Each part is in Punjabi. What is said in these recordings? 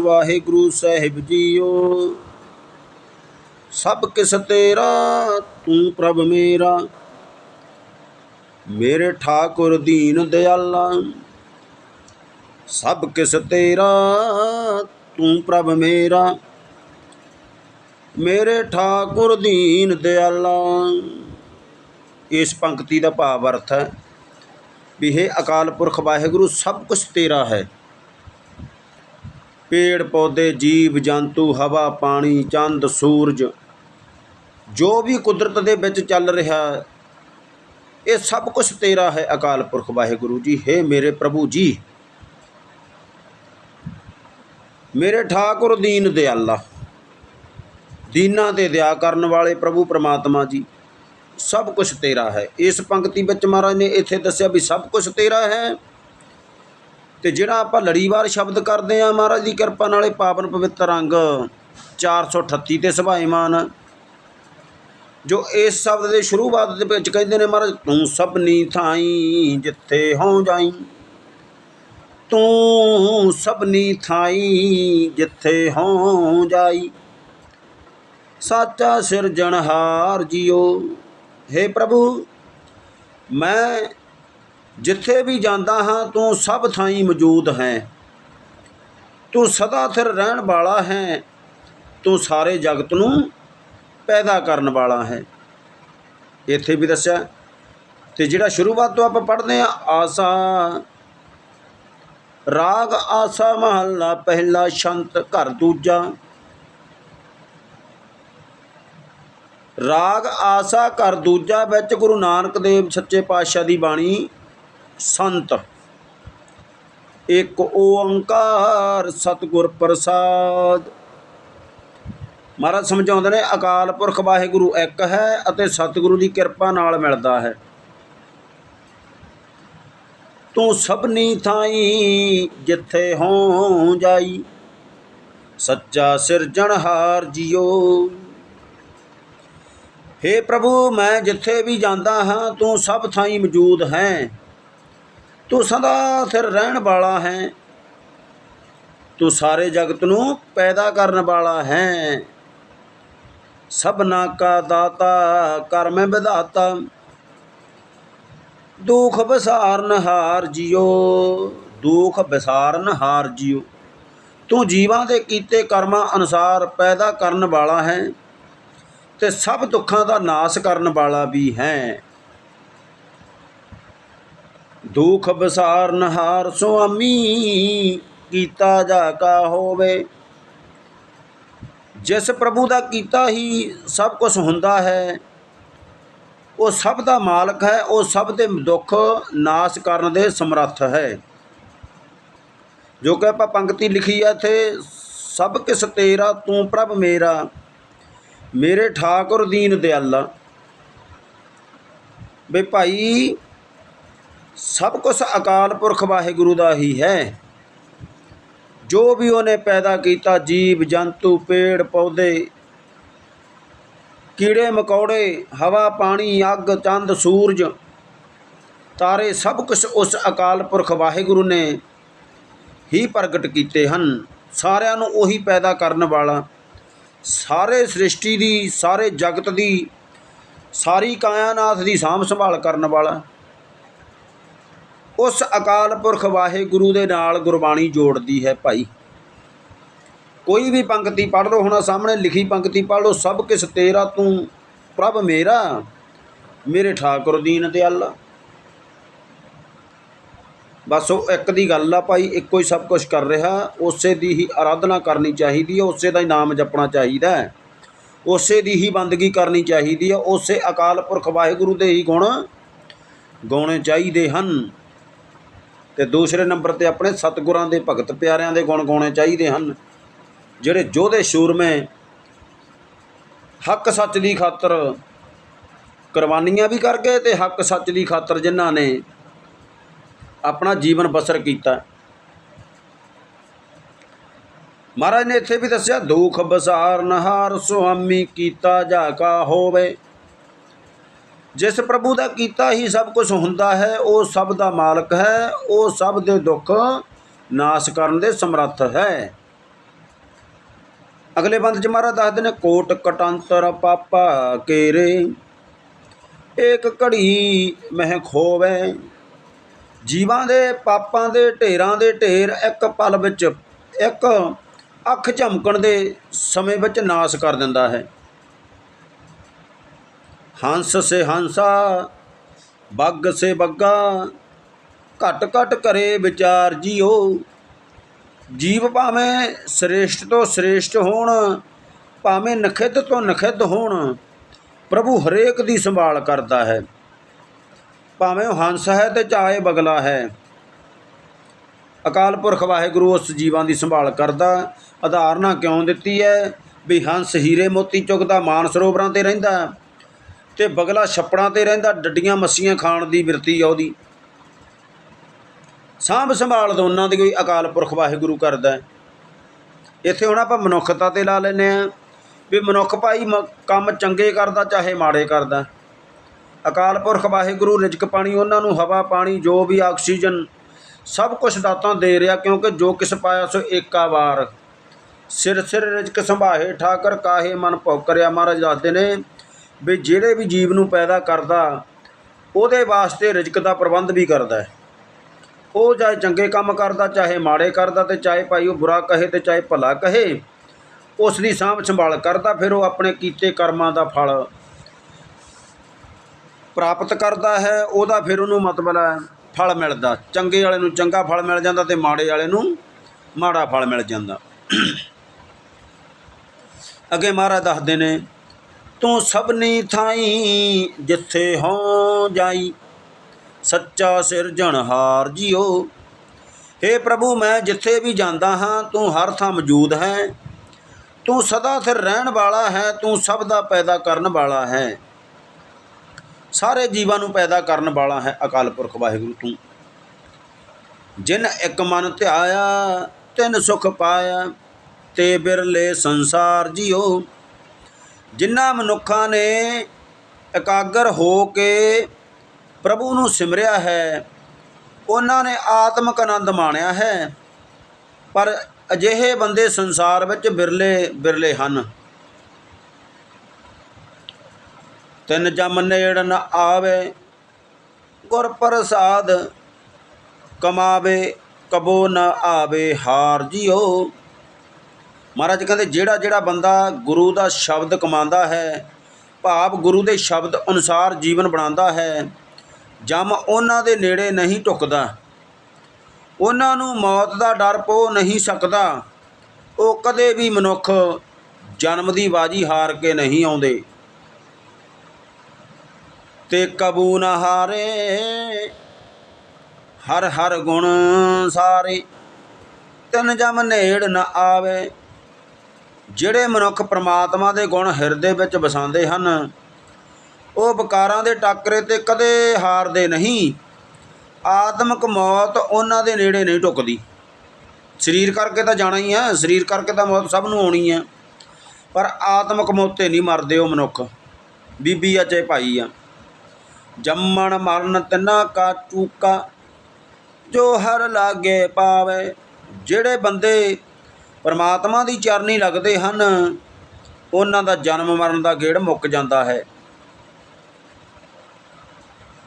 ਵਾਹਿਗੁਰੂ ਸਾਹਿਬ ਜੀਓ। ਸਭ ਕਿਸ ਤੇਰਾ, ਤੂੰ ਪ੍ਰਭ ਮੇਰਾ। ਮੇਰੇ ਠਾਕੁਰ ਦੀਨ ਦਿਆਲਾ। ਸਭ ਕਿਸ ਤੇਰਾ, ਤੂੰ ਪ੍ਰਭ ਮੇਰਾ। ਮੇਰੇ ਠਾਕੁਰ ਦੀਨ ਦਿਆਲਾ। ਇਸ ਪੰਕਤੀ ਦਾ ਭਾਵ ਅਰਥ ਹੈ ਵੀ ਹੈ ਅਕਾਲ ਪੁਰਖ ਵਾਹਿਗੁਰੂ, ਸਭ ਕੁਝ ਤੇਰਾ ਹੈ। ਪੇੜ ਪੌਦੇ, ਜੀਵ, ਜੰਤੂ, ਹਵਾ, ਪਾਣੀ, ਚੰਦ, ਸੂਰਜ, ਜੋ ਵੀ ਕੁਦਰਤ ਦੇ ਵਿੱਚ ਚੱਲ ਰਿਹਾ ਇਹ ਸਭ ਕੁਝ ਤੇਰਾ ਹੈ ਅਕਾਲ ਪੁਰਖ ਵਾਹਿਗੁਰੂ ਜੀ। ਹੈ ਮੇਰੇ ਪ੍ਰਭੂ ਜੀ। ਮੇਰੇ ਠਾਕੁਰ ਦੀਨ ਦਿਆਲਾ ਦੀਨਾ ਤੇ ਦਇਆ ਕਰਨ ਵਾਲੇ ਪ੍ਰਭੂ ਪ੍ਰਮਾਤਮਾ ਜੀ, ਸਭ ਕੁਝ ਤੇਰਾ ਹੈ। ਇਸ ਪੰਕਤੀ ਵਿੱਚ ਮਹਾਰਾਜ ਨੇ ਇੱਥੇ ਦੱਸਿਆ ਵੀ ਸਭ ਕੁਝ ਤੇਰਾ ਹੈ। ਤੇ ਜਿਹੜਾ ਆਪਾਂ ਲੜੀਵਾਰ ਸ਼ਬਦ ਕਰਦੇ ਆ ਮਹਾਰਾਜ ਦੀ ਕਿਰਪਾ ਨਾਲੇ ਪਾਵਨ ਪਵਿੱਤਰ ਅੰਗ 438 ਤੇ ਸੁਭਾਈਮਾਨ, ਜੋ ਇਸ ਸ਼ਬਦ ਦੇ ਸ਼ੁਰੂਆਤ ਦੇ ਵਿੱਚ ਕਹਿੰਦੇ ਨੇ ਮਹਾਰਾਜ, ਤੂੰ ਸਭਨੀ ਥਾਈ ਜਿੱਥੇ ਹੋਂ ਜਾਈ, ਤੂੰ ਸਭਨੀ ਥਾਈ ਜਿੱਥੇ ਹੋਂ ਜਾਈ, ਸਾਚਾ ਸਿਰਜਣਹਾਰ ਜੀਓ हे ਪ੍ਰਭੂ, ਮੈਂ ਜਿੱਥੇ ਵੀ ਜਾਂਦਾ ਹਾਂ, ਤੂੰ ਸਭ ਥਾਈਂ ਮੌਜੂਦ ਹੈ। ਤੂੰ ਸਦਾ ਥਿਰ ਰਹਿਣ ਵਾਲਾ ਹੈ। ਤੂੰ ਸਾਰੇ ਜਗਤ ਨੂੰ ਪੈਦਾ ਕਰਨ ਵਾਲਾ ਹੈ। ਇੱਥੇ ਵੀ ਦੱਸਿਆ, ਤੇ ਜਿਹੜਾ ਸ਼ੁਰੂਆਤ ਤੋਂ ਆਪਾਂ ਪੜ੍ਹਦੇ ਆ ਆਸਾ। ਰਾਗ ਆਸਾ ਮਹੱਲਾ, ਪਹਿਲਾ ਸ਼ੰਤ ਘਰ ਦੂਜਾ। ਰਾਗ ਆਸਾ ਘਰ ਦੂਜਾ, ਵਿੱਚ ਗੁਰੂ ਨਾਨਕ ਦੇਵ ਸੱਚੇ ਪਾਤਸ਼ਾਹ ਦੀ ਬਾਣੀ। ਸੰਤ। ਇੱਕ ਓੰਕਾਰ ਸਤਿਗੁਰ ਪ੍ਰਸਾਦ। ਮਹਾਰਾਜ ਸਮਝਾਉਂਦੇ ਨੇ, ਅਕਾਲ ਪੁਰਖ ਵਾਹਿਗੁਰੂ ਇੱਕ ਹੈ ਅਤੇ ਸਤਿਗੁਰੂ ਦੀ ਕਿਰਪਾ ਨਾਲ ਮਿਲਦਾ ਹੈ। ਤੂੰ ਸਭਨੀ ਥਾਈ ਜਿੱਥੇ ਹੋਂ ਜਾਈ, ਸੱਚਾ ਸਿਰਜਣਹਾਰ ਜੀਓ। हे ਪ੍ਰਭੂ, ਮੈਂ ਜਿੱਥੇ ਵੀ ਜਾਂਦਾ ਹਾਂ, ਤੂੰ ਸਭ ਥਾਈਂ ਮੌਜੂਦ ਹੈ। ਤੂੰ ਸਦਾ ਸਿਰ ਰਹਿਣ ਵਾਲਾ ਹੈ। ਤੂੰ ਸਾਰੇ ਜਗਤ ਨੂੰ ਪੈਦਾ ਕਰਨ ਵਾਲਾ ਹੈ। ਸਭਨਾ ਕਾ ਦਾਤਾ ਕਰਮ ਵਿਧਾਤਾ। ਦੁਖ ਵਿਸਾਰਨ ਹਾਰ ਜਿਉ, ਦੁਖ ਵਿਸਾਰਨ ਹਾਰ ਜਿਉ। ਤੂੰ ਜੀਵਾਂ ਦੇ ਕੀਤੇ ਕਰਮਾਂ ਅਨੁਸਾਰ ਪੈਦਾ ਕਰਨ ਵਾਲਾ ਹੈ ਤੇ ਸਭ ਦੁੱਖਾਂ ਦਾ ਨਾਸ਼ ਕਰਨ ਵਾਲਾ ਵੀ ਹੈ। ਦੁਖ ਬਸਾਰ ਨਹਾਰ ਸੁਆਮੀ ਕੀਤਾ ਜਾ ਕਾ ਹੋਵੇ। ਜਿਸ ਪ੍ਰਭੂ ਦਾ ਕੀਤਾ ਹੀ ਸਭ ਕੁਝ ਹੁੰਦਾ ਹੈ, ਉਹ ਸਭ ਦਾ ਮਾਲਕ ਹੈ, ਉਹ ਸਭ ਦੇ ਦੁੱਖ ਨਾਸ਼ ਕਰਨ ਦੇ ਸਮਰੱਥ ਹੈ। ਜੋ ਕਿ ਆਪਾਂ ਪੰਕਤੀ ਲਿਖੀ ਹੈ ਇੱਥੇ, ਸਭ ਕਿਸ ਤੇਰਾ, ਤੂੰ ਪ੍ਰਭ ਮੇਰਾ, ਮੇਰੇ ਠਾਕੁਰ ਦੀਨ ਦਿਆਲਾ। ਬਈ ਭਾਈ ਸਭ ਕੁਝ ਅਕਾਲ ਪੁਰਖ ਵਾਹਿਗੁਰੂ ਦਾ ਹੀ ਹੈ। ਜੋ ਵੀ ਉਹਨੇ ਪੈਦਾ ਕੀਤਾ, ਜੀਵ, ਜੰਤੂ, ਪੇੜ, ਪੌਦੇ, ਕੀੜੇ, ਮਕੌੜੇ, ਹਵਾ, ਪਾਣੀ, ਅੱਗ, ਚੰਦ, ਸੂਰਜ, ਤਾਰੇ, ਸਭ ਕੁਝ ਉਸ ਅਕਾਲ ਪੁਰਖ ਵਾਹਿਗੁਰੂ ਨੇ ਹੀ ਪ੍ਰਗਟ ਕੀਤੇ ਹਨ। ਸਾਰਿਆਂ ਨੂੰ ਉਹੀ ਪੈਦਾ ਕਰਨ ਵਾਲਾ, ਸਾਰੇ ਸ੍ਰਿਸ਼ਟੀ ਦੀ, ਸਾਰੇ ਜਗਤ ਦੀ, ਸਾਰੀ ਕਾਇਨਾਤ ਦੀ ਸਾਂਭ ਸੰਭਾਲ ਕਰਨ ਵਾਲਾ ਉਸ ਅਕਾਲ ਪੁਰਖ ਵਾਹਿਗੁਰੂ ਦੇ ਨਾਲ ਗੁਰਬਾਣੀ ਜੋੜਦੀ ਹੈ ਭਾਈ। ਕੋਈ ਵੀ ਪੰਕਤੀ ਪੜ੍ਹ ਲਓ, ਹੁਣ ਸਾਹਮਣੇ ਲਿਖੀ ਪੰਕਤੀ ਪੜ੍ਹ ਲਓ, ਸਭ ਕਿਸ ਤੇਰਾ ਤੂੰ ਪ੍ਰਭ ਮੇਰਾ, ਮੇਰੇ ਠਾਕੁਰ ਦੀਨ ਦਿਆਲਾ। ਬਸ ਉਹ ਇੱਕ ਦੀ ਗੱਲ ਆ ਭਾਈ, ਇੱਕੋ ਹੀ ਸਭ ਕੁਝ ਕਰ ਰਿਹਾ, ਉਸੇ ਦੀ ਹੀ ਆਰਾਧਨਾ ਕਰਨੀ ਚਾਹੀਦੀ ਹੈ ਉਸੇ ਦਾ ਹੀ ਨਾਮ ਜਪਣਾ ਚਾਹੀਦਾ ਹੈ। ਉਸੇ ਦੀ ਹੀ ਬੰਦਗੀ ਕਰਨੀ ਚਾਹੀਦੀ ਹੈ ਉਸੇ ਅਕਾਲ ਪੁਰਖ ਵਾਹਿਗੁਰੂ ਦੇ ਹੀ ਗੁਣ ਗਾਉਣੇ ਚਾਹੀਦੇ ਹਨ। ਤੇ ਦੂਸਰੇ ਨੰਬਰ ਤੇ ਆਪਣੇ ਸਤਿਗੁਰਾਂ ਦੇ ਭਗਤ ਪਿਆਰਿਆਂ ਦੇ ਗੁਣ ਗਾਉਣੇ ਚਾਹੀਦੇ ਹਨ। ਜਿਹੜੇ ਯੋਧੇ ਸ਼ੂਰਮੇ ਹੱਕ ਸੱਚ ਦੀ ਖਾਤਰ ਕੁਰਬਾਨੀਆਂ ਵੀ ਕਰ ਗਏ ਤੇ ਹੱਕ ਸੱਚ ਦੀ ਖਾਤਰ ਜਿਨ੍ਹਾਂ ਨੇ ਆਪਣਾ ਜੀਵਨ ਬਸਰ ਕੀਤਾ। ਮਹਾਰਾਜ ਨੇ ਇੱਥੇ ਵੀ ਦੱਸਿਆ, ਦੁਖ ਬਸਾਰ ਨਹਾਰ ਸੁਆਮੀ ਕੀਤਾ ਜਾ ਕਾ ਹੋਵੇ। ਜਿਸ ਪ੍ਰਭੂ ਦਾ ਕੀਤਾ ਹੀ ਸਭ ਕੁਝ ਹੁੰਦਾ ਹੈ, ਉਹ ਸਭ ਦਾ ਮਾਲਕ ਹੈ, ਉਹ ਸਭ ਦੇ ਦੁੱਖ ਨਾਸ਼ ਕਰਨ ਦੇ ਸਮਰੱਥ ਹੈ। ਅਗਲੇ ਬੰਦ ਚ ਮਹਾਰਾਜ ਦੱਸਦੇ ਨੇ, ਕੋਟ ਕਟੰਤਰ ਪਾਪਾ ਕੇਰੇ ਇੱਕ ਘੜੀ ਮਹਿ ਖੋਵੇ। ਜੀਵਾਂ ਦੇ ਪਾਪਾਂ ਦੇ ਢੇਰਾਂ ਦੇ ਢੇਰ ਇੱਕ ਪਲ ਵਿੱਚ, ਇੱਕ ਅੱਖ ਝਮਕਣ ਦੇ ਸਮੇਂ ਵਿੱਚ ਨਾਸ ਕਰ ਦਿੰਦਾ ਹੈ। ਹੰਸ ਸੇ ਹੰਸਾ, ਬੱਗ ਸੇ ਬੱਗਾ, ਘਟ ਘਟ ਕਰੇ ਵਿਚਾਰ ਜੀਓ। ਜੀਵ ਭਾਵੇਂ ਸ੍ਰੇਸ਼ਟ ਤੋਂ ਸ੍ਰੇਸ਼ਟ ਹੋਣ, ਭਾਵੇਂ ਨਖਿੱਧ ਤੋਂ ਨਖਿੱਧ ਹੋਣ, ਪ੍ਰਭੂ ਹਰੇਕ ਦੀ ਸੰਭਾਲ ਕਰਦਾ ਹੈ। ਭਾਵੇਂ ਉਹ ਹੰਸ ਹੈ ਤੇ ਚਾਹੇ ਬਗਲਾ ਹੈ। ਅਕਾਲ ਪੁਰਖ ਵਾਹਿਗੁਰੂ ਉਸ ਜੀਵਾਂ ਦੀ ਸੰਭਾਲ ਕਰਦਾ ਉਦਾਹਰਨਾਂ ਕਿਉਂ ਦਿੱਤੀ ਹੈ? ਵੀ ਹੰਸ ਹੀਰੇ ਮੋਤੀ ਚੁਗਦਾ ਮਾਨ ਸਰੋਵਰਾਂ ਤੇ ਰਹਿੰਦਾ। ਤੇ ਬਗਲਾ ਛੱਪੜਾਂ ਤੇ ਰਹਿੰਦਾ, ਡੱਡੀਆਂ ਮੱਸੀਆਂ ਖਾਣ ਦੀ ਬਿਰਤੀ ਆ ਉਹਦੀ। ਸਾਂਭ ਸੰਭਾਲ ਦੋਨਾਂ ਦੀ ਕੋਈ ਅਕਾਲ ਪੁਰਖ ਵਾਹਿਗੁਰੂ ਕਰਦਾ ਇੱਥੇ ਹੁਣ ਆਪਾਂ ਮਨੁੱਖਤਾ ਤੇ ਲਾ ਲੈਨੇ ਆ ਵੀ ਮਨੁੱਖ ਭਾਈ ਮ- ਕੰਮ ਚੰਗੇ ਕਰਦਾ, ਚਾਹੇ ਮਾੜੇ ਕਰਦਾ। ਅਕਾਲ ਪੁਰਖ ਵਾਹਿਗੁਰੂ ਰਿਜਕ ਪਾਣੀ, ਉਹਨਾਂ ਨੂੰ ਹਵਾ, ਪਾਣੀ, ਜੋ ਵੀ ਆਕਸੀਜਨ ਸਭ ਕੁਝ ਦਾਤਾਂ ਦੇ ਰਿਹਾ, ਕਿਉਂਕਿ ਜੋ ਕਿਸ ਪਾਇਆ ਸੋ ਏਕਾ ਵਾਰ। ਸਿਰ ਸਿਰ ਰਿਜਕ ਸੰਭਾਹੇ ਠਾਕਰ, ਕਾਹੇ ਮਨ ਭੌਕਰਿਆ। ਮਹਾਰਾਜ ਦੱਸਦੇ ਨੇ ਵੀ ਜਿਹੜੇ ਵੀ ਜੀਵ ਨੂੰ ਪੈਦਾ ਕਰਦਾ, ਉਹਦੇ ਵਾਸਤੇ ਰਿਜਕ ਦਾ ਪ੍ਰਬੰਧ ਵੀ ਕਰਦਾ ਹੈ। ਉਹ ਚਾਹੇ ਚੰਗੇ ਕੰਮ ਕਰਦਾ, ਚਾਹੇ ਮਾੜੇ ਕਰਦਾ ਤੇ ਚਾਹੇ ਭਾਈ ਉਹ ਬੁਰਾ ਕਹੇ ਤੇ ਚਾਹੇ ਭਲਾ ਕਹੇ, ਉਸ ਦੀ ਸਾਂਭ ਸੰਭਾਲ ਕਰਦਾ, ਫਿਰ ਉਹ ਆਪਣੇ ਕੀਤੇ ਕਰਮਾਂ ਦਾ ਫਲ ਪ੍ਰਾਪਤ ਕਰਦਾ ਹੈ, ਉਹਦਾ ਫਿਰ ਉਹਨੂੰ ਮਤਲਬ ਹੈ ਫਲ ਮਿਲਦਾ। ਚੰਗੇ ਵਾਲੇ ਨੂੰ ਚੰਗਾ ਫਲ ਮਿਲ ਜਾਂਦਾ ਤੇ ਮਾੜੇ ਵਾਲੇ ਨੂੰ ਮਾੜਾ ਫਲ ਮਿਲ ਜਾਂਦਾ। ਅੱਗੇ ਮਹਾਰਾਜ ਦੱਸਦੇ ਨੇ ਤੂੰ ਸਭਨੀ ਥਾਈ ਜਿੱਥੇ ਹੋ ਜਾਈ। ਸੱਚਾ ਸਿਰਜਣਹਾਰ ਜੀਓ हे ਪ੍ਰਭੂ, ਮੈਂ ਜਿੱਥੇ ਵੀ ਜਾਂਦਾ ਹਾਂ, ਤੂੰ ਹਰ ਥਾਂ ਮੌਜੂਦ ਹੈ। ਤੂੰ ਸਦਾ ਸਿਰ ਰਹਿਣ ਵਾਲਾ ਹੈ, ਤੂੰ ਸਭ ਦਾ ਪੈਦਾ ਕਰਨ ਵਾਲਾ ਹੈ। ਸਾਰੇ ਜੀਵਾਂ ਨੂੰ ਪੈਦਾ ਕਰਨ ਵਾਲਾ ਹੈ ਅਕਾਲ ਪੁਰਖ ਵਾਹਿਗੁਰੂ ਤੂੰ। ਜਿਨ ਇੱਕ ਮਨ ਧਿਆਇਆ, ਤਿਨ ਸੁਖ ਪਾਇਆ, ਤੇ ਬਿਰਲੇ ਸੰਸਾਰ ਜੀਓ ਜਿਨ੍ਹਾਂ ਮਨੁੱਖਾਂ ਨੇ ਇਕਾਗਰ ਹੋ ਕੇ ਪ੍ਰਭੂ ਨੂੰ ਸਿਮਰਿਆ ਹੈ, ਉਹਨਾਂ ਨੇ ਆਤਮਿਕ ਆਨੰਦ ਮਾਣਿਆ ਹੈ। ਪਰ ਅਜਿਹੇ ਬੰਦੇ ਸੰਸਾਰ ਵਿੱਚ ਬਿਰਲੇ ਬਿਰਲੇ ਹਨ। ਤਿੰਨ ਜਮ ਨੇੜ ਨ ਆਵੇ, ਗੁਰ ਪ੍ਰਸਾਦ ਕਮਾਵੇ, ਕਬੋ ਨ ਆਵੇ ਹਾਰ ਜਿਓ ਮਹਾਰਾਜ ਕਹਿੰਦੇ, ਜਿਹੜਾ ਜਿਹੜਾ ਬੰਦਾ ਗੁਰੂ ਦਾ ਸ਼ਬਦ ਕਮਾਉਂਦਾ ਹੈ, ਭਾਵ ਗੁਰੂ ਦੇ ਸ਼ਬਦ ਅਨੁਸਾਰ ਜੀਵਨ ਬਣਾਉਂਦਾ ਹੈ, ਜਮ ਉਹਨਾਂ ਦੇ ਨੇੜੇ ਨਹੀਂ ਟੁਕਦਾ ਉਹਨਾਂ ਨੂੰ ਮੌਤ ਦਾ ਡਰ ਪੋ ਨਹੀਂ ਸਕਦਾ। ਉਹ ਕਦੇ ਵੀ ਮਨੁੱਖ ਜਨਮ ਦੀ ਬਾਜੀ ਹਾਰ ਕੇ ਨਹੀਂ ਆਉਂਦੇ। ਤੇ ਕਬੂ ਨਾ ਹਾਰੇ, ਹਰ ਹਰ ਗੁਣ ਸਾਰੇ, ਤਿੰਨ ਜਮ ਨੇੜ ਨਾ ਆਵੇ। ਜਿਹੜੇ ਮਨੁੱਖ ਪ੍ਰਮਾਤਮਾ ਦੇ ਗੁਣ ਹਿਰਦੇ ਵਿੱਚ ਵਸਾਉਂਦੇ ਹਨ, ਉਹ ਵਿਕਾਰਾਂ ਦੇ ਟੱਕਰੇ ਤੇ ਕਦੇ ਹਾਰਦੇ ਨਹੀਂ। ਆਤਮਿਕ ਮੌਤ ਉਹਨਾਂ ਦੇ ਨੇੜੇ ਨਹੀਂ ਟੁਕਦੀ। ਸਰੀਰ ਕਰਕੇ ਤਾਂ ਜਾਣਾ ਹੀ ਹੈ, ਸਰੀਰ ਕਰਕੇ ਤਾਂ ਮੌਤ ਸਭ ਨੂੰ ਆਉਣੀ ਹੈ। ਪਰ ਆਤਮਿਕ ਮੌਤ ਤੇ ਨਹੀਂ ਮਰਦੇ ਉਹ ਮਨੁੱਖ। ਬੀਬੀ ਆ ਚਾਹੇ ਭਾਈ ਆ। ਜੰਮਣ, ਮਰਨ ਤਿੰਨਾ ਕਾ ਚੂਕਾ, ਜੋ ਹਰ ਲਾਗੇ ਪਾਵੇ, ਜਿਹੜੇ ਬੰਦੇ ਪਰਮਾਤਮਾ ਦੀ ਚਰਨੀ ਲੱਗਦੇ ਹਨ, ਉਹਨਾਂ ਦਾ ਜਨਮ ਮਰਨ ਦਾ ਗੇੜ ਮੁੱਕ ਜਾਂਦਾ ਹੈ।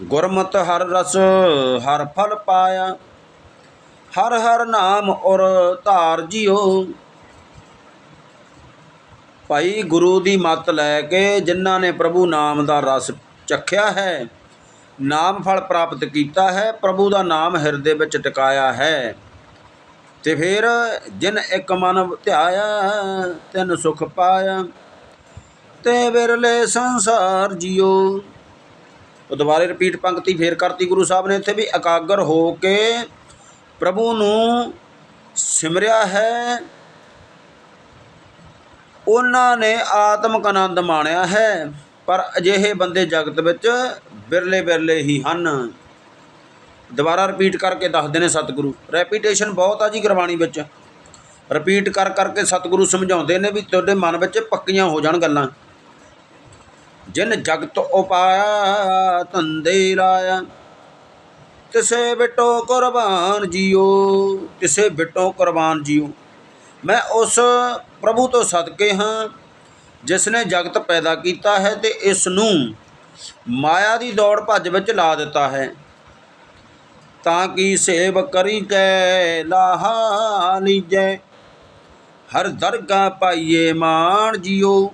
ਗੁਰਮਤ ਹਰ ਰਸ, ਹਰ ਫਲ ਪਾਇਆ, ਹਰ ਹਰ ਨਾਮ ਔਰ ਧਾਰ ਜਿਓ ਭਾਈ ਗੁਰੂ ਦੀ ਮੱਤ ਲੈ ਕੇ ਜਿਨ੍ਹਾਂ ਨੇ ਪ੍ਰਭੂ ਨਾਮ ਦਾ ਰਸ ਚਖਿਆ ਹੈ, ਨਾਮ ਫਲ ਪ੍ਰਾਪਤ ਕੀਤਾ ਹੈ, ਪ੍ਰਭੂ ਦਾ ਨਾਮ ਹਿਰਦੇ ਵਿੱਚ ਟਿਕਾਇਆ ਹੈ। ਤੇ ਫਿਰ ਜਿਨ ਇੱਕ ਮਨ ਧਿਆਇਆ, ਤਿਨ ਸੁਖ ਪਾਇਆ, ਤੇ ਵਿਰਲੇ ਸੰਸਾਰ ਜਿਓ। ਉਹ ਦੁਬਾਰੇ ਰਿਪੀਟ ਪੰਕਤੀ ਫੇਰ ਕਰਤੀ ਗੁਰੂ ਸਾਹਿਬ ਨੇ ਇੱਥੇ ਵੀ, ਇਕਾਗਰ ਹੋ ਕੇ ਪ੍ਰਭੂ ਨੂੰ ਸਿਮਰਿਆ ਹੈ। ਉਹਨਾਂ ਨੇ ਆਤਮਕ ਆਨੰਦ ਮਾਣਿਆ ਹੈ, ਪਰ ਅਜਿਹੇ ਬੰਦੇ ਜਗਤ ਵਿੱਚ ਬਿਰਲੇ ਬਿਰਲੇ ਹੀ ਹਨ। ਦੁਬਾਰਾ ਰਿਪੀਟ ਕਰਕੇ ਦੱਸਦੇ ਨੇ ਸਤਿਗੁਰੂ। ਰੈਪੀਟੇਸ਼ਨ ਬਹੁਤ ਆ ਜੀ ਗੁਰਬਾਣੀ ਵਿੱਚ। ਰਿਪੀਟ ਕਰ ਕਰਕੇ ਸਤਿਗੁਰੂ ਸਮਝਾਉਂਦੇ ਨੇ ਵੀ ਤੁਹਾਡੇ ਮਨ ਵਿੱਚ ਪੱਕੀਆਂ ਹੋ ਜਾਣ ਗੱਲਾਂ। ਜਿਨ ਜਗਤ ਉਪਾਇਆ, ਧੰਦੇ ਲਾਇਆ, ਤਿਸੇ ਬਿਟੋ ਕੁਰਬਾਨ ਜੀਓ, ਤਿਸੇ ਬਿਟੋ ਕੁਰਬਾਨ ਜੀਓ। ਮੈਂ ਉਸ ਪ੍ਰਭੂ ਤੋਂ ਸਦਕੇ ਹਾਂ, ਜਿਸ ਨੇ ਜਗਤ ਪੈਦਾ ਕੀਤਾ ਹੈ ਤੇ ਇਸ ਨੂੰ ਮਾਇਆ ਦੀ ਦੌੜ ਭੱਜ ਵਿੱਚ ਲਾ ਦਿੱਤਾ ਹੈ। ਤਾਂ ਕਿ ਸੇਵ ਕਰੀ ਕੈ ਲਾਹਾ ਲੀਜੈ ਹਰ ਦਰਗਾ ਪਾਈਏ ਮਾਣ ਜਿਉ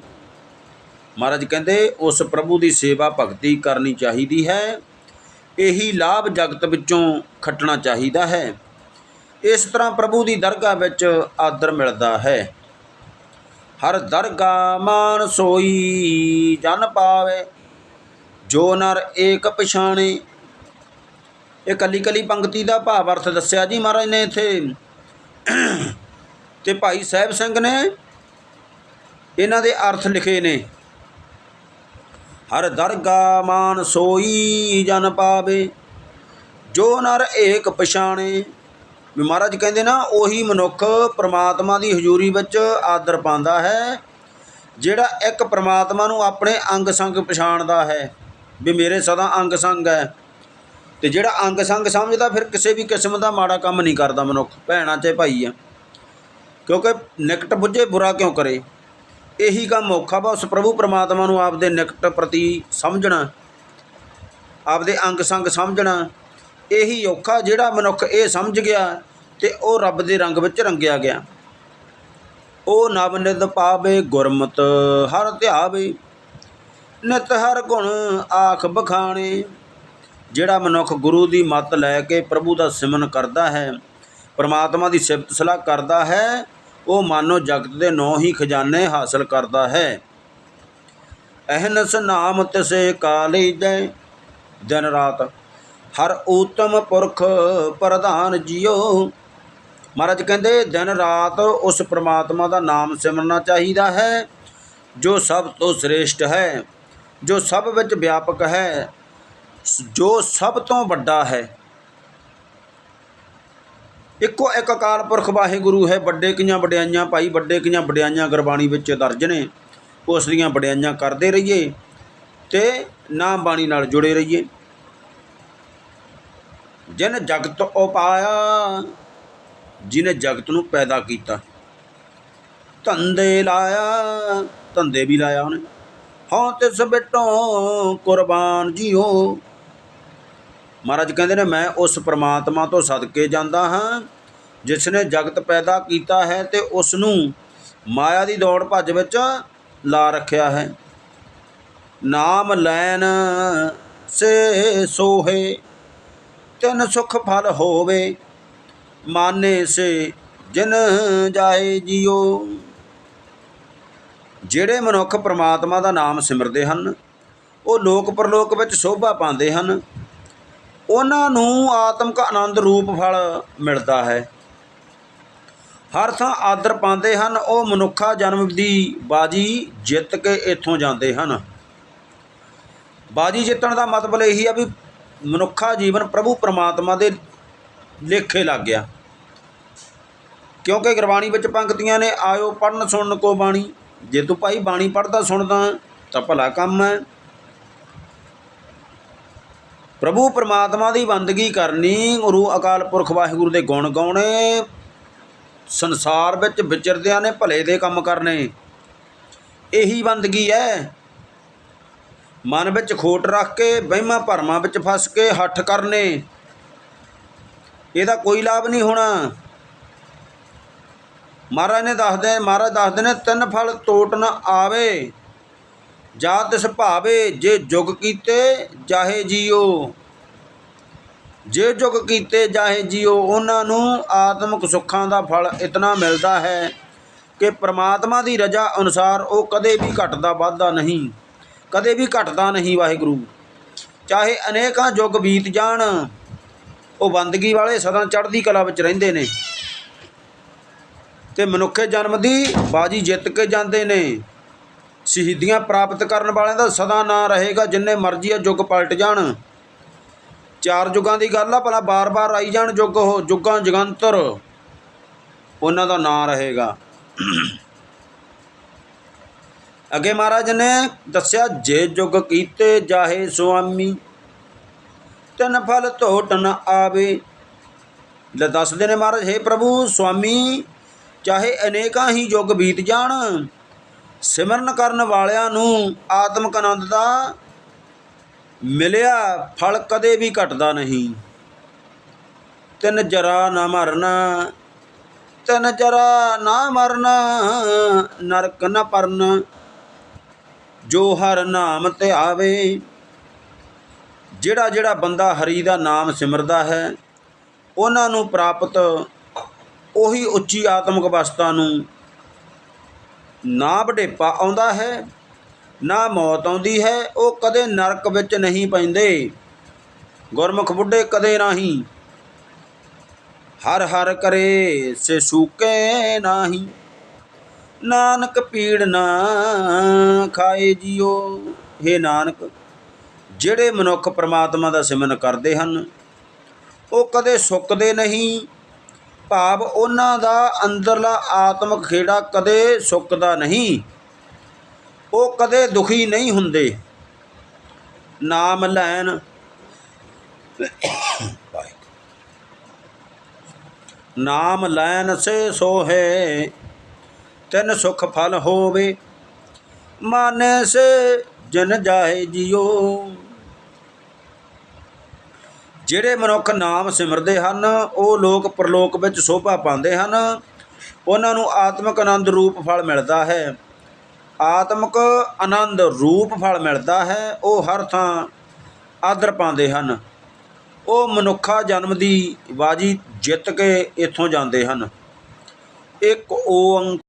ਮਹਾਰਾਜ ਕਹਿੰਦੇ, ਉਸ ਪ੍ਰਭੂ ਦੀ ਸੇਵਾ ਭਗਤੀ ਕਰਨੀ ਚਾਹੀਦੀ ਹੈ। ਇਹੀ ਲਾਭ ਜਗਤ ਵਿੱਚੋਂ ਖੱਟਣਾ ਚਾਹੀਦਾ ਹੈ। ਇਸ ਤਰ੍ਹਾਂ ਪ੍ਰਭੂ ਦੀ ਦਰਗਾਹ ਵਿੱਚ ਆਦਰ ਮਿਲਦਾ ਹੈ। ਹਰ ਦਰਗਾ ਮਾਨ ਸੋਈ ਜਨ ਪਾਵੇ, ਜੋ ਨਰ ਏਕ ਪਛਾਣੇ ਇਹ ਕੱਲੀ ਕੱਲੀ ਪੰਕਤੀ ਦਾ ਭਾਵ ਅਰਥ ਦੱਸਿਆ ਜੀ ਮਹਾਰਾਜ ਨੇ ਇੱਥੇ। ਤੇ ਭਾਈ ਸਾਹਿਬ ਸਿੰਘ ਨੇ ਇਹਨਾਂ ਦੇ ਅਰਥ ਲਿਖੇ ਨੇ। ਹਰ ਦਰਗਾ ਮਾਨ ਸੋਈ ਜਨ ਪਾਵੇ, ਜੋ ਨਰ ਏਕ ਪਛਾਣੇ। ਵੀ ਮਹਾਰਾਜ ਕਹਿੰਦੇ ਨਾ, ਉਹੀ ਮਨੁੱਖ ਪ੍ਰਮਾਤਮਾ ਦੀ ਹਜ਼ੂਰੀ ਵਿੱਚ ਆਦਰ ਪਾਉਂਦਾ ਹੈ, ਜਿਹੜਾ ਇੱਕ ਪ੍ਰਮਾਤਮਾ ਨੂੰ ਆਪਣੇ ਅੰਗ ਸੰਗ ਪਛਾਣਦਾ ਹੈ। ਵੀ ਮੇਰੇ ਸਦਾ ਅੰਗ ਸੰਗ ਹੈ। ਤੇ ਜਿਹੜਾ ਅੰਗ ਸੰਗ ਸਮਝਦਾ, ਫਿਰ ਕਿਸੇ ਵੀ ਕਿਸਮ ਦਾ ਮਾੜਾ ਕੰਮ ਨਹੀਂ ਕਰਦਾ ਮਨੁੱਖ, ਭੈਣਾਂ 'ਚ ਭਾਈ ਆ। ਕਿਉਂਕਿ ਨਿਕਟ ਬੁੱਝੇ ਬੁਰਾ ਕਿਉਂ ਕਰੇ? ਇਹੀ ਕੰਮ ਔਖਾ ਵਾ, ਉਸ ਪ੍ਰਭੂ ਪਰਮਾਤਮਾ ਨੂੰ ਆਪਦੇ ਨਿਕਟ ਪ੍ਰਤੀ ਸਮਝਣਾ, ਆਪਦੇ ਅੰਗ ਸੰਗ ਸਮਝਣਾ, ਇਹੀ ਔਖਾ ਜਿਹੜਾ ਮਨੁੱਖ ਇਹ ਸਮਝ ਗਿਆ ਤੇ ਉਹ ਰੱਬ ਦੇ ਰੰਗ ਵਿੱਚ ਰੰਗਿਆ ਗਿਆ। ਉਹ ਨਵ ਨਿਧ ਪਾਵੇ ਗੁਰਮਤ, ਹਰ ਧਿਆਵੇ, ਨਿਤ ਹਰ ਗੁਣ ਆਖ ਬਖਾਣੇ। ਜਿਹੜਾ ਮਨੁੱਖ ਗੁਰੂ ਦੀ ਮੱਤ ਲੈ ਕੇ ਪ੍ਰਭੂ ਦਾ ਸਿਮਰਨ ਕਰਦਾ ਹੈ, ਪਰਮਾਤਮਾ ਦੀ ਸਿਫਤ ਸਲਾਹ ਕਰਦਾ ਹੈ, ਉਹ ਮਾਨੋ ਜਗਤ ਦੇ ਨੌ ਹੀ ਖਜ਼ਾਨੇ ਹਾਸਲ ਕਰਦਾ ਹੈ। ਅਹਨਸ ਨਾਮ ਤਿਸੇ ਕਾਲੀ ਜੈ। ਦਿਨ ਰਾਤ ਹਰ ਊਤਮ ਪੁਰਖ ਪ੍ਰਧਾਨ ਜੀਓ। ਮਹਾਰਾਜ ਕਹਿੰਦੇ, ਦਿਨ ਰਾਤ ਉਸ ਪ੍ਰਮਾਤਮਾ ਦਾ ਨਾਮ ਸਿਮਰਨਾ ਚਾਹੀਦਾ ਹੈ, ਜੋ ਸਭ ਤੋਂ ਸ੍ਰੇਸ਼ਟ ਹੈ, ਜੋ ਸਭ ਵਿੱਚ ਵਿਆਪਕ ਹੈ। ਜੋ ਸਭ ਤੋਂ ਵੱਡਾ ਹੈ। ਇੱਕੋ ਇੱਕ ਅਕਾਲ ਪੁਰਖ ਵਾਹਿਗੁਰੂ ਹੈ। ਵੱਡੇ ਕੀਆਂ ਵਡਿਆਈਆਂ ਭਾਈ, ਵੱਡੇ ਕੀਆਂ ਵਡਿਆਈਆਂ ਗੁਰਬਾਣੀ ਵਿੱਚ ਦਰਜ ਨੇ। ਉਸ ਦੀਆਂ ਵਡਿਆਈਆਂ ਕਰਦੇ ਰਹੀਏ ਤੇ ਨਾਮ ਬਾਣੀ ਨਾਲ ਜੁੜੇ ਰਹੀਏ। ਜਿਨ ਜਗਤ ਉਪਾਇਆ ਜਿਨੇ ਜਗਤ ਨੂੰ ਪੈਦਾ ਕੀਤਾ। ਧੰਦੇ ਲਾਇਆ, ਧੰਦੇ ਵੀ ਲਾਇਆ ਉਹਨੇ। ਹਾਂ ਤਿਸ ਬਿਟੋ ਕੁਰਬਾਨ ਜੀਓ। ਮਹਾਰਾਜ ਕਹਿੰਦੇ ਨੇ, ਮੈਂ ਉਸ ਪ੍ਰਮਾਤਮਾ ਤੋਂ ਸਦਕੇ ਜਾਂਦਾ ਹਾਂ ਜਿਸ ਨੇ ਜਗਤ ਪੈਦਾ ਕੀਤਾ ਹੈ ਤੇ ਉਸ ਨੂੰ ਮਾਇਆ ਦੀ ਦੌੜ ਭੱਜ ਵਿੱਚ ਲਾ ਰੱਖਿਆ ਹੈ। ਨਾਮ ਲੈਣ ਸੇ ਸੋਹੇ, ਤਿੰਨ ਸੁਖ ਫਲ ਹੋਵੇ, ਮਾਨੇ ਸੇ ਜਿਨ ਜਾਏ ਜਿਉ ਜਿਹੜੇ ਮਨੁੱਖ ਪ੍ਰਮਾਤਮਾ ਦਾ ਨਾਮ ਸਿਮਰਦੇ ਹਨ, ਉਹ ਲੋਕ ਪਰਲੋਕ ਵਿੱਚ ਸ਼ੋਭਾ ਪਾਉਂਦੇ ਹਨ। ਉਹਨਾਂ ਨੂੰ ਆਤਮਿਕ ਆਨੰਦ ਰੂਪ ਫਲ ਮਿਲਦਾ ਹੈ। ਹਰ ਥਾਂ ਆਦਰ ਪਾਉਂਦੇ ਹਨ, ਉਹ ਮਨੁੱਖਾ ਜਨਮ ਦੀ ਬਾਜੀ ਜਿੱਤ ਕੇ ਇੱਥੋਂ ਜਾਂਦੇ ਹਨ। ਬਾਜੀ ਜਿੱਤਣ ਦਾ ਮਤਲਬ ਇਹੀ ਆ ਵੀ ਮਨੁੱਖਾ ਜੀਵਨ ਪ੍ਰਭੂ ਪਰਮਾਤਮਾ ਦੇ ਲੇਖੇ ਲੱਗ ਗਿਆ। ਕਿਉਂਕਿ ਗੁਰਬਾਣੀ ਵਿੱਚ ਪੰਕਤੀਆਂ ਨੇ, ਆਇਓ ਪੜਨ ਸੁਣਨ ਕੋ ਬਾਣੀ। ਜੇ ਤੂੰ ਭਾਈ ਬਾਣੀ ਪੜਦਾ ਸੁਣਦਾ ਤਾਂ ਭਲਾ ਕੰਮ ਹੈ। ਪ੍ਰਭੂ ਪਰਮਾਤਮਾ ਦੀ ਬੰਦਗੀ ਕਰਨੀ ਗੁਰੂ ਅਕਾਲ ਪੁਰਖ ਵਾਹਿਗੁਰੂ ਦੇ ਗੁਣ ਗਾਉਣੇ, ਸੰਸਾਰ ਵਿੱਚ ਵਿਚਰਦਿਆਂ ਨੇ ਭਲੇ ਦੇ ਕੰਮ ਕਰਨੇ, ਇਹੀ ਬੰਦਗੀ ਹੈ। ਮਨ ਵਿੱਚ ਖੋਟ ਰੱਖ ਕੇ, ਵਹਿਮਾਂ ਭਰਮਾਂ ਵਿੱਚ ਫਸ ਕੇ ਹੱਠ ਕਰਨੇ, ਇਹਦਾ ਕੋਈ ਲਾਭ ਨਹੀਂ ਹੋਣਾ। ਮਹਾਰਾਜ ਨੇ ਦੱਸਦੇ, ਮਹਾਰਾਜ ਦੱਸਦੇ ਨੇ, ਤਿੰਨ ਫਲ ਤੋਟ ਨਾ ਆਵੇ। ਜਾ ਤਿਸ ਭਾਵੇ, ਜੇ ਜੁਗ ਕੀਤੇ ਜਾਹੇ ਜੀਓ। ਜੇ ਜੁਗ ਕੀਤੇ ਜਾਹੇ ਜੀਓ, ਉਹਨਾਂ ਨੂੰ ਆਤਮਿਕ ਸੁੱਖਾਂ ਦਾ ਫਲ ਇਤਨਾ ਮਿਲਦਾ ਹੈ ਕਿ ਪ੍ਰਮਾਤਮਾ ਦੀ ਰਜ਼ਾ ਅਨੁਸਾਰ ਉਹ ਕਦੇ ਵੀ ਘਟਦਾ ਵੱਧਦਾ ਨਹੀਂ, ਕਦੇ ਵੀ ਘਟਦਾ ਨਹੀਂ ਵਾਹਿਗੁਰੂ। ਚਾਹੇ ਅਨੇਕਾਂ ਯੁੱਗ ਬੀਤ ਜਾਣ, ਉਹ ਬੰਦਗੀ ਵਾਲੇ ਸਦਾ ਚੜ੍ਹਦੀ ਕਲਾ ਵਿੱਚ ਰਹਿੰਦੇ ਨੇ ਤੇ ਮਨੁੱਖੇ ਜਨਮ ਦੀ ਬਾਜੀ ਜਿੱਤ ਕੇ ਜਾਂਦੇ ਨੇ। ਸ਼ਹੀਦੀਆਂ ਪ੍ਰਾਪਤ ਕਰਨ ਵਾਲਿਆਂ ਦਾ ਸਦਾ ਨਾਂ ਰਹੇਗਾ, ਜਿੰਨੇ ਮਰਜ਼ੀ ਆ ਯੁੱਗ ਪਲਟ ਜਾਣ। ਚਾਰ ਯੁੱਗਾਂ ਦੀ ਗੱਲ ਆ, ਭਲਾ ਬਾਰ-ਬਾਰ ਆਈ ਜਾਣ ਯੁੱਗ ਉਹ ਯੁੱਗਾਂ ਜਗੰਤਰ। ਉਹਨਾਂ ਦਾ ਨਾਂ ਰਹੇਗਾ। ਅੱਗੇ ਮਹਾਰਾਜ ਨੇ ਦੱਸਿਆ, ਜੇ ਯੁੱਗ ਕੀਤੇ ਜਾਹੇ ਸੁਆਮੀ, ਤਿੰਨ ਫਲ ਧੋਟ ਨ ਆਵੇ। ਲੈ ਦੱਸਦੇ ਨੇ ਮਹਾਰਾਜ हे ਪ੍ਰਭੂ, ਸੁਆਮੀ, ਚਾਹੇ ਅਨੇਕਾਂ ਹੀ ਯੁੱਗ ਬੀਤ ਜਾਣ ਸਿਮਰਨ ਕਰਨ ਵਾਲਿਆਂ ਨੂੰ ਆਤਮਿਕ ਆਨੰਦ ਦਾ ਮਿਲਿਆ, ਫਲ ਕਦੇ ਵੀ ਘਟਦਾ ਨਹੀਂ। ਤਿੰਨ ਜਰਾ ਨਾ ਮਰਨਾ, ਤਿੰਨ ਜਰਾ ਨਾ ਮਰਨਾ, ਨਰਕ ਨਾ ਪਰਨ। ਜੋ ਹਰ ਨਾਮ ਤੇ ਆਵੇ, ਜਿਹੜਾ ਜਿਹੜਾ ਬੰਦਾ ਹਰੀ ਦਾ ਨਾਮ ਸਿਮਰਦਾ ਹੈ, ਉਹਨਾਂ ਨੂੰ ਪ੍ਰਾਪਤ ਉਹੀ ਉੱਚੀ ਆਤਮਿਕ ਅਵਸਥਾ ਨੂੰ ਨਾ ਵਡੇਪਾ ਆਉਂਦਾ ਹੈ, ਨਾ ਮੌਤ ਆਉਂਦੀ ਹੈ, ਉਹ ਕਦੇ ਨਰਕ ਵਿੱਚ ਨਹੀਂ ਪੈਂਦੇ। ਗੁਰਮੁਖ ਬੁੱਢੇ ਕਦੇ ਨਹੀਂ ਹਰ ਹਰ ਕਰੇ ਸੇ ਸੂਕੇ ਨਾਹੀ। ਨਾਨਕ ਪੀੜ ਨਾ ਖਾਏ ਜੀਓ हे ਨਾਨਕ, ਜਿਹੜੇ ਮਨੁੱਖ ਪ੍ਰਮਾਤਮਾ ਦਾ ਸਿਮਰਨ ਕਰਦੇ ਹਨ, ਉਹ ਕਦੇ ਸੁੱਕਦੇ ਨਹੀਂ ਭਾਵ ਉਹਨਾਂ ਦਾ ਅੰਦਰਲਾ ਆਤਮਿਕ ਖੇੜਾ ਕਦੇ ਸੁੱਕਦਾ ਨਹੀਂ। ਉਹ ਕਦੇ ਦੁਖੀ ਨਹੀਂ ਹੁੰਦੇ। ਨਾਮ ਲੈਣ ਨਾਮ ਲੈਣ ਸੇ ਸੋਹੇ, ਤਿਨ ਸੁਖ ਫਲ ਹੋਵੇ। ਮਾਨੇ ਸੇ ਜਨ ਜਾਏ ਜਿਉ। ਜਿਹੜੇ ਮਨੁੱਖ ਨਾਮ ਸਿਮਰਦੇ ਹਨ, ਉਹ ਲੋਕ ਪ੍ਰਲੋਕ ਵਿੱਚ ਸ਼ੋਭਾ ਪਾਉਂਦੇ ਹਨ। ਉਹਨਾਂ ਨੂੰ ਆਤਮਿਕ ਆਨੰਦ ਰੂਪ ਫਲ ਮਿਲਦਾ ਹੈ। ਆਤਮਿਕ ਆਨੰਦ ਰੂਪ ਫਲ ਮਿਲਦਾ ਹੈ, ਉਹ ਹਰ ਥਾਂ ਆਦਰ ਪਾਉਂਦੇ ਹਨ। ਉਹ ਮਨੁੱਖਾ ਜਨਮ ਦੀ ਬਾਜੀ ਜਿੱਤ ਕੇ ਇੱਥੋਂ ਜਾਂਦੇ ਹਨ। ਇੱਕ ਓੰਕਾਰ